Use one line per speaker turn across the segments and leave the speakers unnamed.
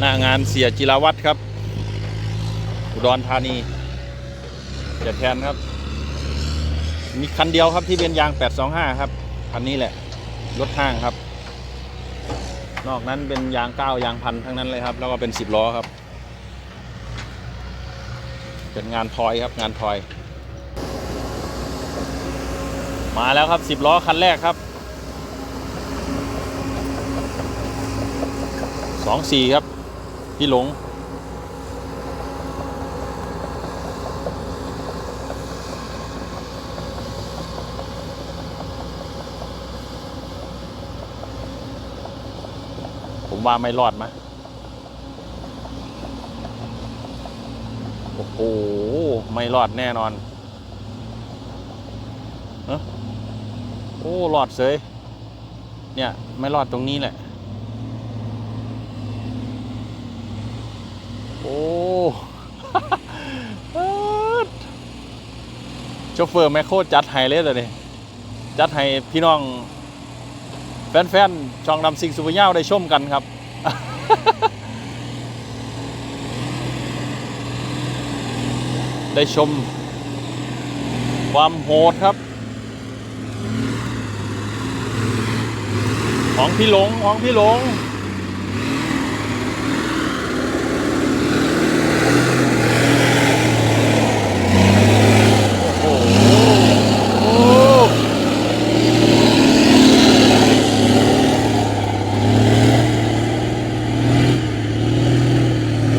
หน้างานเสียจิรวัตรครับ อุดรธานีเจะแทนครับ มีคันเดียวครับที่เป็นยาง 825 ครับ คันนี้แหละ รถห้างครับ นอกนั้นเป็นยางเก้ายางพันทั้งนั้นเลยครับ แล้วก็เป็น 10 ล้อครับ เป็นงานทอยครับงานทอย มาแล้วครับ 10 ล้อคันแรกครับ24 ครับ พี่หลง ผมว่าไม่รอดมะโอ้โห ไม่รอดแน่นอนเอ้อโอ้รอดเสยเนี่ย ไม่รอดตรงนี้แหละ โอ้ โชเฟอร์แมคโครจัดไฮเลยเลยจัดให้พี่น้อง แฟนๆ ช่องดำซิงสุภาพยาวได้ชมกันครับ ได้ชม ความโหดครับ ของพี่หลงของพี่หลง โอ้โหโอ้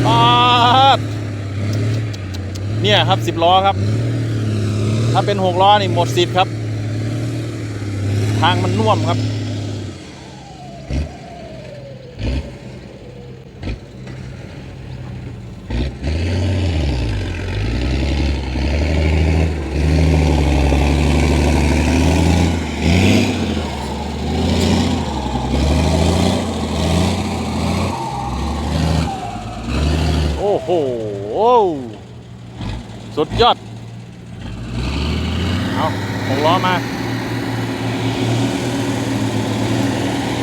ปาดเนี่ย ครับสิบล้อครับ ถ้าเป็นหกล้อนี่หมดสิทธิ์ครับ ทางมันน่วมครับ โอ้โห สุดยอด เอาหกล้อมา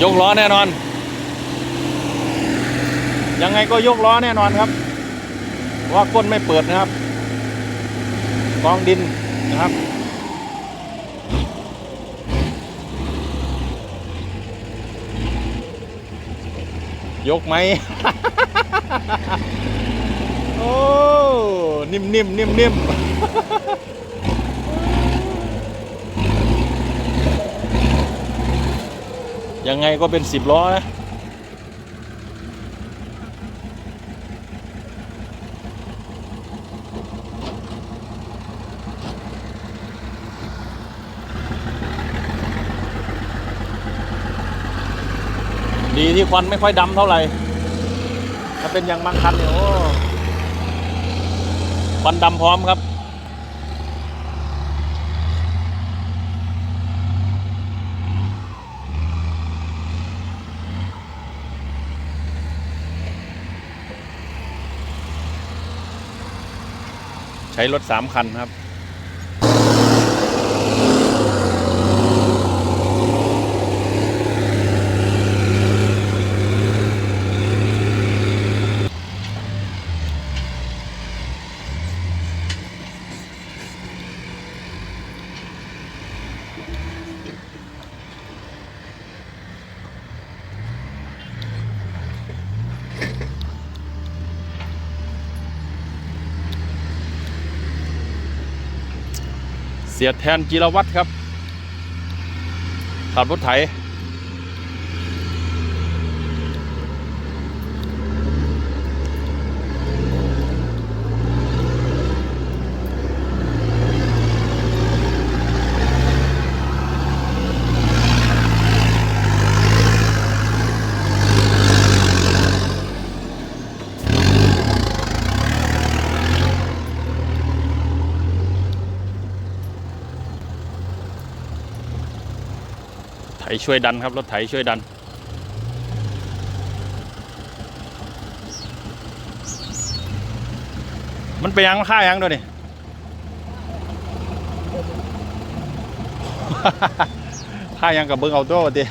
ยกล้อแน่นอน ยังไงก็ยกล้อแน่นอนครับ ว่าก้นไม่เปิดนะครับกองดินนะครับยกไหม โอ้ นิ่มนิ่มนิ่มนิ่มยังไงก็เป็นสิบล้อนะดีที่ควันไม่ค่อยดำเท่าไหร่ถ้าเป็นอย่างบางคันเนี่ยโอ้ ควันดำพร้อมครับ ใช้รถสามคันครับ เสียแทนจิรวัตรครับขับรถไถ ถช่วยดันครับ รถไถช่วยดัน มันไปยังค่ายังด้วยนี่ค่ายังกับเบิ้งเอาตัวดิ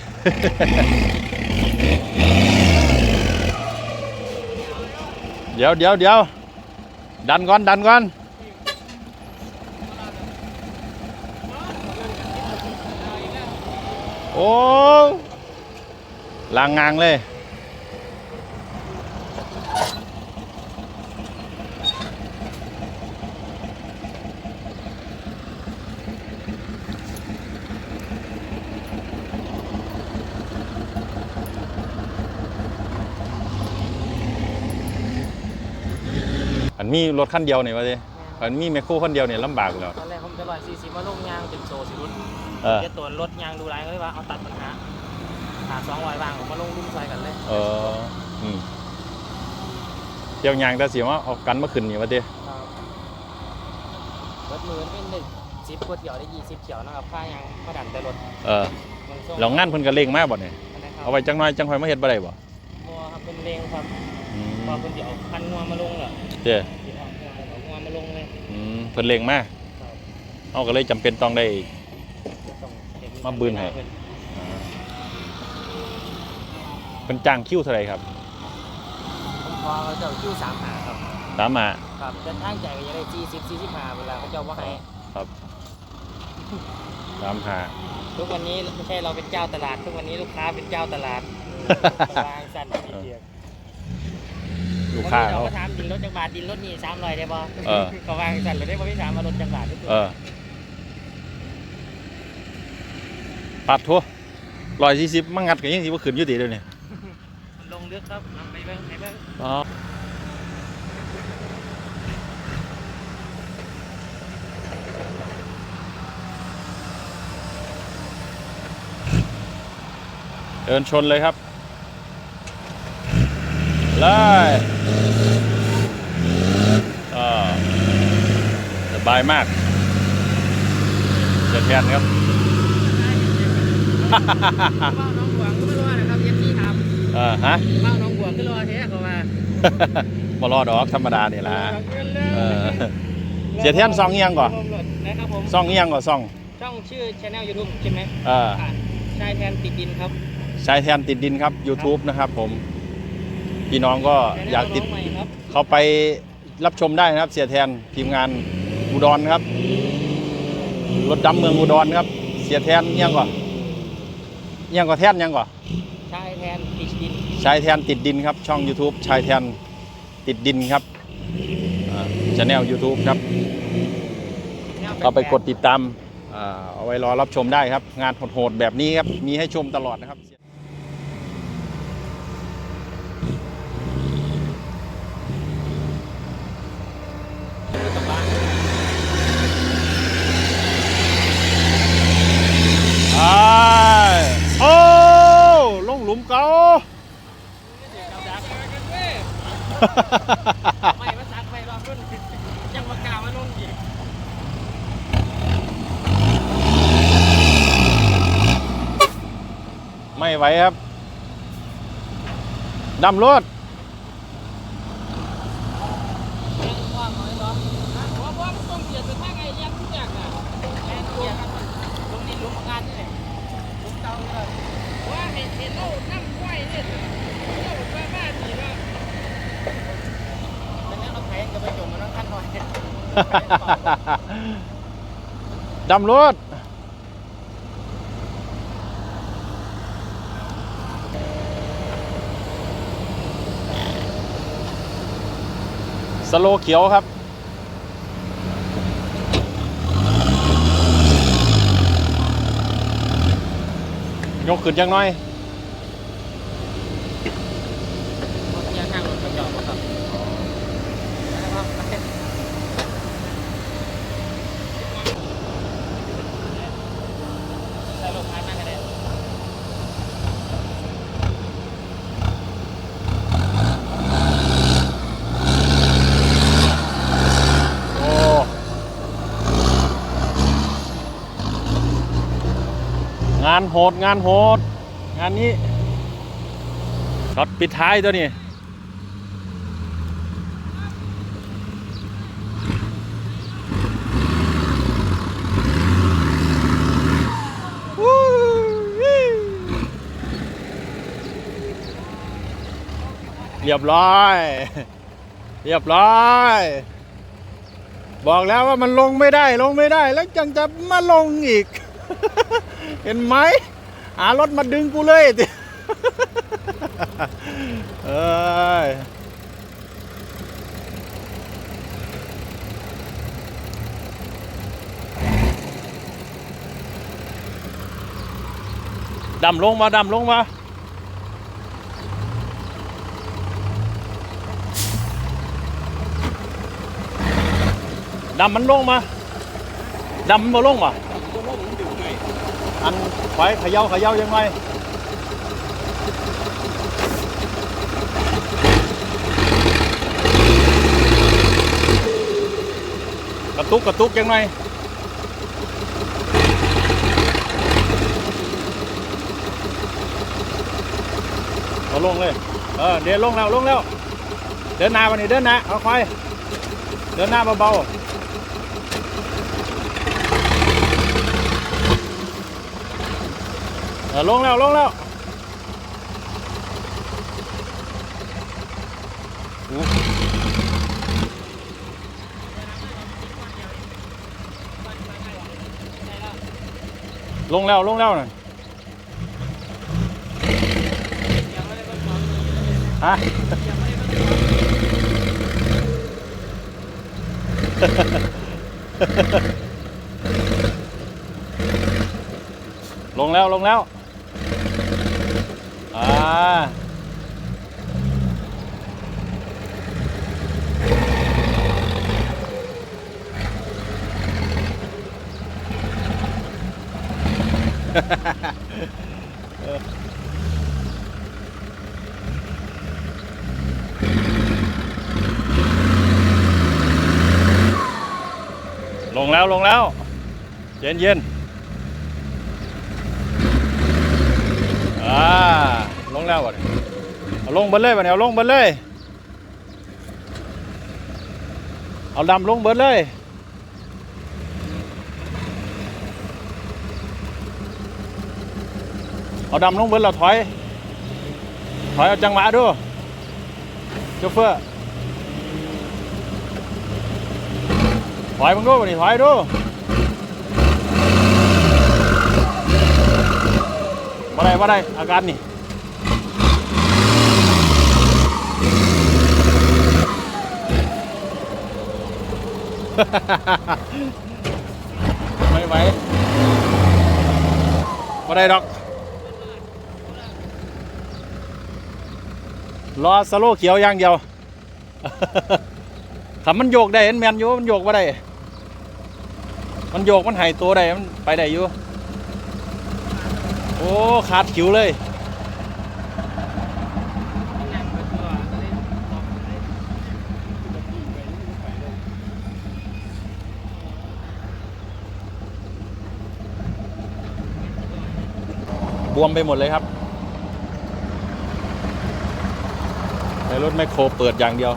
เดี๋ยวเดี๋ยวเดี๋ยวดันก่อนดันก่อน โอ้ลางงางเลยอันมีรถคันเดียวนี่วะดิอันมีแมคโครคันเดียวเนี่ยลำบากแล้ว
ตอนแรกผมจะลอยสี่สิบมาลงยางเป็นโซสิรุน
เออ
จะตรวจรถยางดูไรก็เลยว่าเอาตัดปัญหาหาสองร้อยวางออกมาลงรุ่มซอยกันเลย
เอออืมเที่ยวยางแต่เสียว่าเอากันมาขึ้นนี่วะดิ
ครับรถมือเป็นหนึ่งสิบขวดเขียวได้ยี่สิบเขียวนะครับค่ายางมาดันแต่รถ
เออ
มันส่ง
แล้วงานเพิ่นก็เร่งมากบ่เนี่ย
อันนั้นครับ
เอาไว้จังน้อยจังค่อยมาเฮ็ดบ่ได้บ่
บัวครับเป็นเลงครับ
อืม
พอเป็นเดี๋ยวพันงัวมาลงเหรอ
เจ้
เดี๋ยวเอางัวเอางัวมาลงเลย
อืมเพิ่นเร่งมาก
ครับ
เอาก็เลยจำเป็นต้องได้
จะต้องเห็น
มาบืนให้เพิ่นจ้างคิวเท่าไหร่ครับ
ผมพอเขาเจ้าคิวสามหาครับ
ตามมา
ครับจะทางใจก็จะได้สี่สิบสี่สิบห้าเวลาเขาเจ้าว่าให้
ตามหา
ทุกวันนี้ไม่ใช่เราเป็นเจ้าตลาด ทุกวันนี้ลูกค้าเป็นเจ้าตลาดวางสั่นทีเดียว
ลูกค้า
เขา
เขา
ก็ถามดินรถจังบาทดินรถนี่สามร้อยได้บ่
เออ
ก็วางสั่นเลยได้บ่พี่ถามมารถจังบาท
เออ ปัดทั่วร้อยสี่สิบมังงัดก็ยังสิบ่ขึ้นอยู่ดีเดี๋ยวนี้
ลงลึกครับนำไปเบิ่งไปเบิ่ง
อ๋อเดินชนเลยครับเลยอ่าสบายมากเจะแทนครับ
เป้าน้องหวงก็ไม่รอดนะครับเอฟซีถาม
เออฮะ
เป้าน้องหวงก็รอแท้เขาว่า
บรอดอกธรรมดานี่ล่ะเออเสียแทนซองเอียงก่อน
นะครับผม
ซ่องเอียงก่อนซ่อง
ช่องชื่อช anel YouTube ใช่ไหม
เออ
อะชายแทนติดดินครับ
ชายแทนติดดินครับ YouTube นะครับผมพี่น้องก็อยากติด
น้งใหม่ครับ
เขาไปรับชมได้นะครับ เสียแทนทีมงานอุดรครับรถดำเมืองอุดรครับ เสียแทนเอียงก่อนเอี ยงก่อนแทนเอียงก่อน
ชายแทนติดดิน
ชายแทนติดดินครับ ช่อง YouTube ชายแทนติดดินครับช anel YouTube ครับก็ไปกดติดตามอ่าเอาไว้รอรับชมได้ครับ งานโหดๆแบบนี้ครับ มีให้ชมตลอดนะครับ ไอ้โอ้ลงหลุมเก่า
ไม่มาซักไม่รอบรุ่นยังมากล่าวมาลงอีก
ไม่ไหวครับดำรถ
เรื่องความน้อยเนาะเพราะว่ามันต้องเกียรเป็นทางไงเลี้ยงทุกอย่างอะแอนเกียร์กันลงดินลงงานนี่แหละลุงเตาเลยว่าเห็นเห็นเรานั่งไหวเนี่ยเราบ้าบ้าดีว่าเป็นแล้วเราแพ้จะไปจมมันต้องขั้นหน่อย
ดำรถสโลเขียวครับ ยกขึ้นจังน่อย
เกียร์ข้างรถกระจอกครับนะครับใส่ลงท้ายมากกันเลย
โอ้ งานโหดงานโหด งานนี้ช็อตปิดท้ายตัวนี้เรียบร้อย เรียบร้อย บอกแล้วว่ามันลงไม่ได้ลงไม่ได้ แล้วจังจะมาลงอีก เห็นไหมหารถมาดึงกูเลยติเอ้ยดำลงมาดำลงมาดำมันลงมาดำมันลงมา อันไฟเขย่าเขย่ายังไงกระตุกกระตุกยังไงเอาลงเลย เออเดี๋ยวลงแล้วลงแล้ว เดินหน้าวันนี้เดินหน้าเอาค่อยเดินหน้าเบาๆ อลงแล้วลงแล้วลงแล้วลงแล้วน่ะฮะลงแล้วลงแล้ว อ่าลงแล้วลงแล้วเย็นเย็นอ่าลง แล้ววะเอาลงเบิดเลยวะเนี่ยเอาลงเบิดเลย เอาดำลงเบิดเลยเอาดำลงเบิดเราถอย ถอยเอาจังหวะดูโชเฟอร์ถอยมึงดูนี่ถอยดูว่าได้ว่าได้อาการนี่ ไม่ไหวว่าได้ดอก รอสโลเขียวอย่างเดียวถ้ามันโยกได้เห็นแมนอยู่มันโยกว่าได้ มันโยกมันหายตัวได้มันไปได้อยู่ โอ้ ขาดคิวเลย วมไปหมดเลยครับในรถแมคโครเปิดอย่างเดียว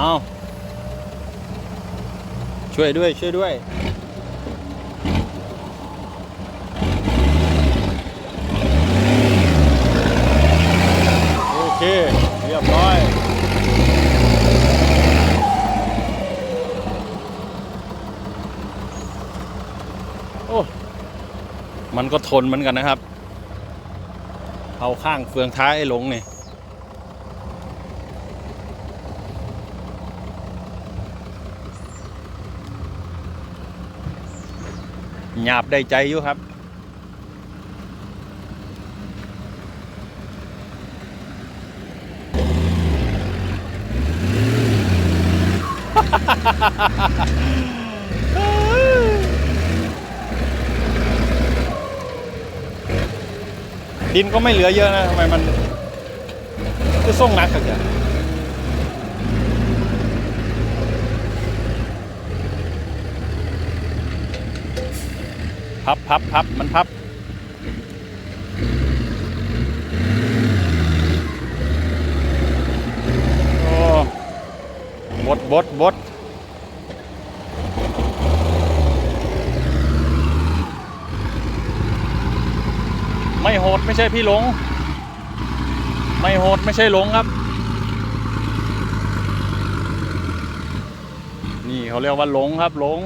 เอาช่วยด้วยช่วยด้วย โอเค เรียบร้อย โอ้ มันก็ทนเหมือนกันนะครับ เอาข้างเฟืองท้ายหลงนี่ หยาบได้ใจอยู่ครับ ดินก็ไม่เหลือเยอะนะทำไมมันจะส่งนักกันอย่าง พับพับพับมันพับ โอ้บดบดบดไม่โหดไม่ใช่พี่หลง ไม่โหดไม่ใช่หลงครับ นี่เขาเรียกว่าหลงครับหลง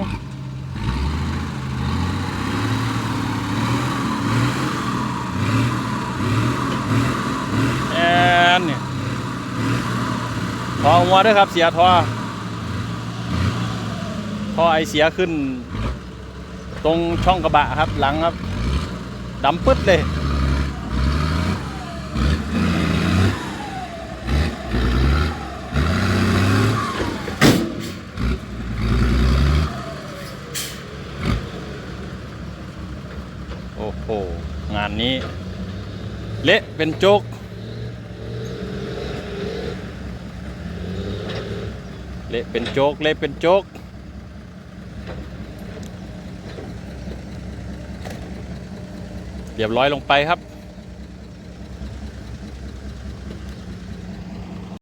นเนี่ยทอหัวด้วยครับเสียทอทอไอเสียขึ้น ตรงช่องกระบะครับหลังครับดำปึ๊ดเลยโอ้โห งานนี้ เละเป็นโจ๊ก เละเป็นโจ๊กเละเป็นโจ๊กเรียบร้อยลงไปครับ